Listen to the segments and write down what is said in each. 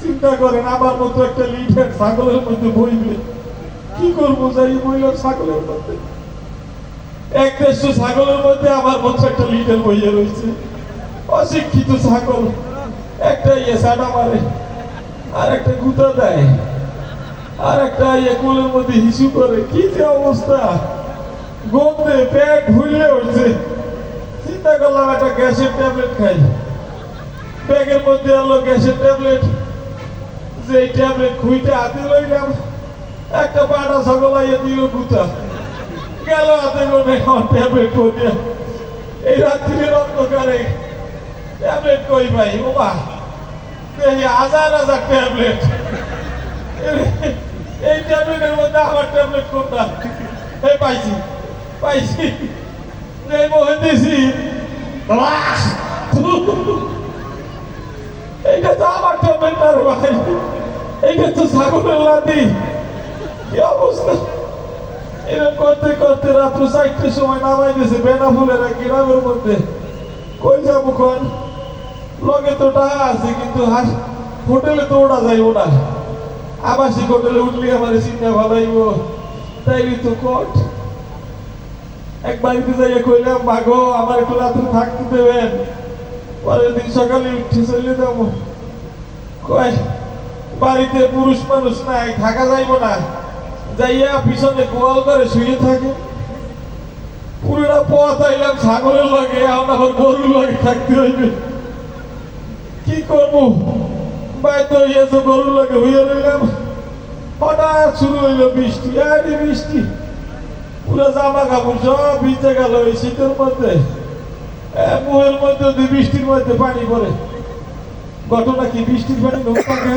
চিন্তা করেন, আমার মতো একটা লিডার ছাগলের মধ্যে বইবে কি করব যাই বইলাম ছাগলের মধ্যে। এক দেড়শো ছাগলের মধ্যে আমার মতো একটা লিডার বইয়ে রয়েছে। অশিক্ষিত ছাগল, একটা ইয়ে সাডা মারে, আর একটা গুতা দেয়, আর একটা ইয়ে কোলের মধ্যে হিসু করে। কি যে অবস্থা। গন্ধে পেট ভুলে উঠছে চিন্তা করলাম একটা গ্যাসের ট্যাবলেট খাই। ব্যাগের মধ্যে আলো গ্যাসের ট্যাবলেট। যে ট্যাবলেট খুইতে হাতে লইলাম, একটা পাটা ছাগল আইয়া দিল গুতা গেল হাতে করে আমার ট্যাবলেট করে এই রাত্রির অন্ধকারে ট্যাবলেট কই ভাই? বাবা দেখি হাজার হাজার ট্যাবলেট। এই ট্যাবলেটের মধ্যে আমার ট্যাবলেট কোনটা? এই পাইছি পাইছি। এই মোহে দিছি। এইটা তো আমার ট্যাবলেট না রে ভাই। এইটা তো ছাগলের লাদি কি অবস্থা? এরকম করতে করতে রাত্র চারটের সময় নামাই দিয়েছে বেনা ফুলের গ্রামের মধ্যে। কই যাব কোন? লগে তো টাকা আছে, কিন্তু হাস হোটেলে তো ওটা যায় ওটা আবাসিক হোটেলে উঠলে আমার চিন্তা ভালাইব তাইলে তো কট। এক বাড়িতে যাইয়া কইলাম মাগো আমার একটু রাত্রে থাকতে দেবেন। পরের দিন সকালে উঠে চলে যাব। কয় বাড়িতে পুরুষ মানুষ নাই, থাকা যাইব না। যাইয়া পিছনে গোয়াল করে শুয়ে থাকে। পুরোটা পথ আইলাম ছাগলের লাগে, আমার গরুর লাগে থাকতে হইবে। কি করব? বাধ্য হইয়াছে গরুর লাগে হইয়া রইলাম। হঠাৎ শুরু হইল বৃষ্টি, আরে বৃষ্টি। পুরো জামা কাপড় সব ভিজে গেল এই শীতের মধ্যে। মুহের মধ্যে বৃষ্টির মধ্যে পানি পড়ে। ঘটনা কি বৃষ্টির পানি ঢোকাকে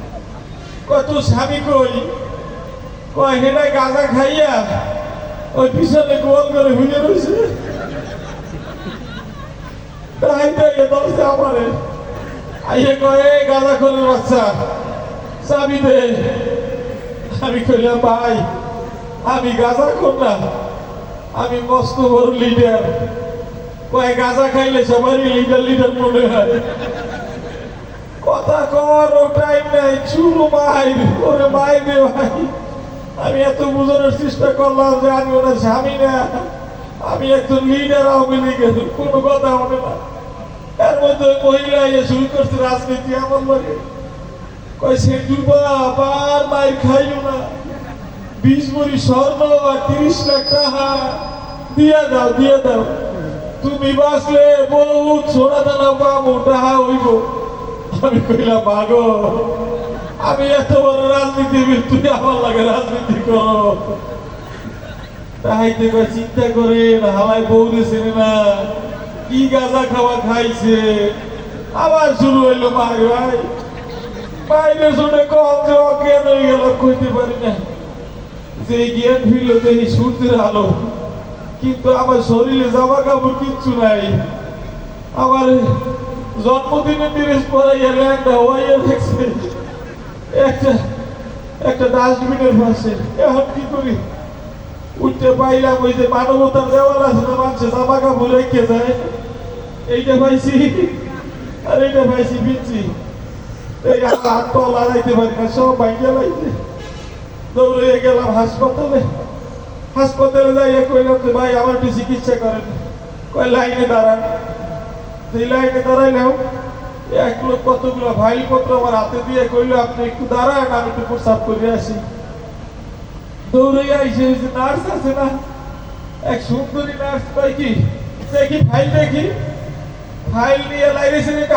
কত স্বামী কই? কয়, হেটাই গাঁজা খাইয়া ওই পিছনে গোল করে হুইয়ে রয়েছে তাই দশটা আমারে। আইয়ে কয় গাঁজা খোলের বাচ্চা চাবি দে। আমি কইলাম, ভাই, আমি গাঁজা না আমি মস্ত বড় লিডার। কয়, গাঁজা খাইলে সবারই লিডার লিডার মনে হয়। কথা কর ও নাই চুরু ওরে দে ভাই। আমি এত বোঝানোর চেষ্টা করলাম যে আমি ওনার স্বামী না। আমি একজন লিডার আওয়ামী লীগের, কোনো কথা হবে না। এর মধ্যে মহিলা ইয়ে শুরু করছে রাজনীতি আমার লাগে কয়, সে ডুবা আবার মায়ের খাইও না। বিশ ভরি স্বর্ণ আর তিরিশ লাখ টাকা। দিয়ে দাও দিয়ে দাও। তুমি বাঁচলে বহুত সোনা দানা পাবো, টাকা হইব। আমি কইলাম মাগো আমি এত বড় রাজনীতিবিদ, তুই আমার লাগে রাজনীতি করো। তাহাইতে কয় চিন্তা করে হামায় বউ দিয়েছেন না, কি গাঁজা খাওয়া খাইছে? আবার শুরু হইল মার ভাই। বাইরে শুনে কম যে অজ্ঞান হয়ে গেল কইতে পারি না। যে জ্ঞান ফিরল দেখি সূর্যের আলো। কিন্তু আমার শরীরে জামা কাপড় কিচ্ছু নাই। আমার জন্মদিনে তিরিশ গেলে একটা হওয়াইয়া দেখছে। একটা একটা ডাস্টবিনের পাশে এখন কি করি? উঠতে পাইলাম ওই যে মানবতার দেওয়াল আছে না মানুষে জামা কাপড় রেখে যায়। এইটা পাইছি। আর এইটা পাইছি পিচ্ছি এই হাত পা লড়াইতে পারি না, সব বাইকে লাইতে দৌড়ে গেলাম হাসপাতালে। হাসপাতালে যাইয়া কইলাম যে, ভাই, আমার একটু চিকিৎসা করেন। কয়, লাইনে দাঁড়ান। সেই লাইনে দাঁড়াইলাম। এক লোক কতগুলো ফাইল পত্র আমার হাতে দিয়ে কইলো, আপনি একটু দাঁড়ান, আমি একটু প্রসাব করে আসি। দৌড়ে আইসে নার্স আছে না? এক সুন্দরী নার্স কয়, কি? দেখি, ফাইল দেখি। ফাইল নিয়ে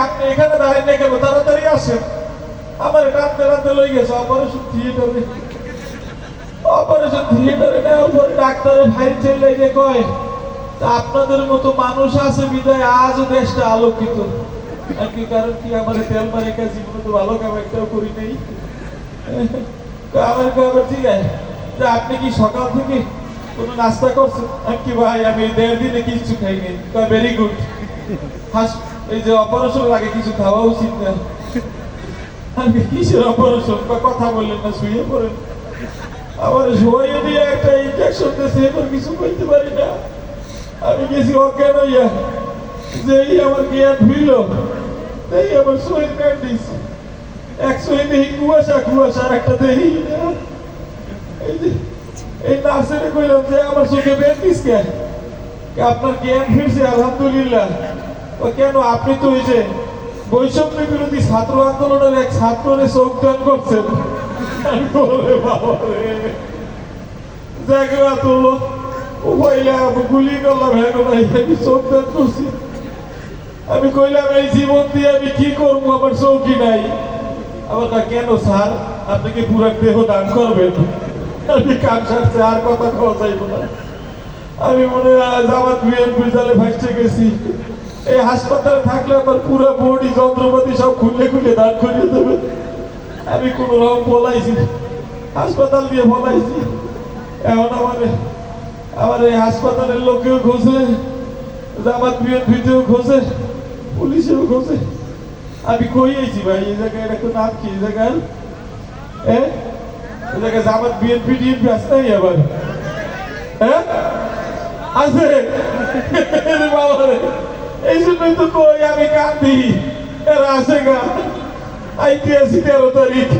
আপনি এখানে কেন? তাড়াতাড়ি আসেন। আমার টানতে টানতে লই গেছে অপারেশন থিয়েটারে অপারেশন থিয়েটারে নেওয়ার পরে ডাক্তারের ফাইল চলে যে কয়, আপনাদের মতো মানুষ আছে বিদায় আজও দেশটা আলোকিত। কি কারণ কি আমার তেল মারে জীবনে তো ভালো কাম একটাও করি নেই। আমার খবর ঠিক আছে। আপনি কি সকাল থেকে কোনো নাস্তা করছেন? কি ভাই, আমি দেড় দিনে কিছু খাইনি ভেরি গুড এই যে অপারেশন লাগে, কিছু খাওয়া উচিত না। আমি কিসের অপারেশন বা কথা বললেন না, শুয়ে পড়েন। আমার শুয়ে দিয়ে একটা ইঞ্জেকশন দিয়েছে, এবার কিছু করতে পারি না। আমি গেছি অজ্ঞান হইয়া। যেই আমার জ্ঞান হইল। এই আমার শরীর কান্দিস এক শরীর দেখি কুয়াশা কুয়াশা, আর একটা না। এই নার্সেরে কইলাম যে, আমার চোখে বেঁধিস কে? কে, আপনার জ্ঞান ফিরছে, আলহামদুলিল্লাহ। ও, কেন আপনি তো ওই বৈষম্য বিরোধী ছাত্র আন্দোলনের এক ছাত্রের করছেন। বলে বাবা রে জায়গা তো উপাইলা গুলি করলাম হ্যাঁ আমি যোগদান করছি। আমি কইলাম, এই জীবন দিয়ে আমি কি করব? আমার চৌকি নাই। আমার তা কেন স্যার? আপনি কি পুরো দেহ দান করবেন? আমি কাম সারছে, আর কথা খাওয়া যাইব না। আমি মনে জামাত বিএনপি জালে ভাসতে গেছি। এই হাসপাতালে থাকলে আমার পুরো বডি, যন্ত্রপাতি সব খুলে খুলে দান করিয়ে দেবে। আমি কোন রকম বলাইছি হাসপাতাল দিয়ে বলাইছি। এখন আমার আমার এই হাসপাতালের লোকেও খোঁজে, জামাত বিএনপিতেও খোঁজে। পুলিশেও খোঁজে আমি কই আইছি ভাই? এই জায়গায় এটা নাম কি? এই জায়গার হ্যাঁ এই জায়গায় জামাত, বিএনপি টিএনপি আসতে নাই আবার? হ্যাঁ আছে আরে বাবা রে। এই জন্যই তো কই আমি কান্দি। এরা আসে গা। আইতে আসি তেরো তারিখ।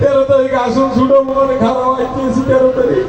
তেরো তারিখ আসুন ছুটো মনে খারাপ আইতে আসি তেরো তারিখ।